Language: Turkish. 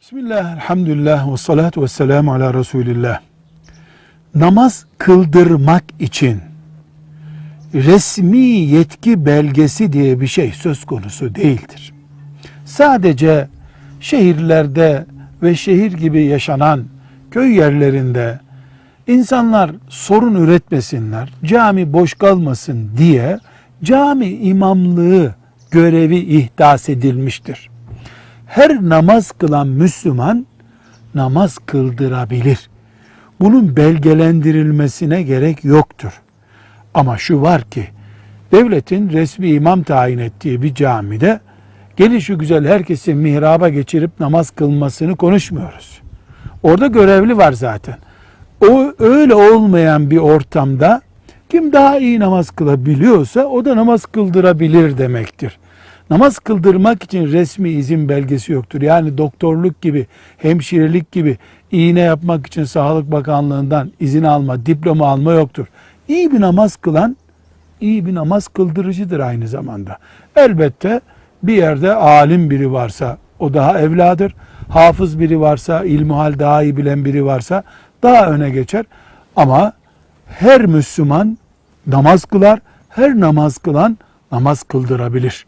Bismillah, elhamdülillah ve salatu ve selamu ala Resulillah. Namaz kıldırmak için resmi yetki belgesi diye bir şey söz konusu değildir. Sadece şehirlerde ve şehir gibi yaşanan köy yerlerinde insanlar sorun üretmesinler, cami boş kalmasın diye cami imamlığı görevi ihdas edilmiştir her namaz kılan Müslüman namaz kıldırabilir. Bunun belgelendirilmesine gerek yoktur. Ama şu var ki devletin resmi imam tayin ettiği bir camide gelişi güzel herkesin mihraba geçirip namaz kılmasını konuşmuyoruz. Orada görevli var zaten. O öyle olmayan bir ortamda kim daha iyi namaz kılabiliyorsa o da namaz kıldırabilir demektir namaz kıldırmak için resmi izin belgesi yoktur. Yani doktorluk gibi, hemşirelik gibi iğne yapmak için Sağlık Bakanlığı'ndan izin alma, diploma alma yoktur. İyi bir namaz kılan, iyi bir namaz kıldırıcıdır aynı zamanda. Elbette bir yerde alim biri varsa o daha evladır. Hafız biri varsa, ilmuhal daha iyi bilen biri varsa daha öne geçer. Ama her Müslüman namaz kılar, her namaz kılan namaz kıldırabilir.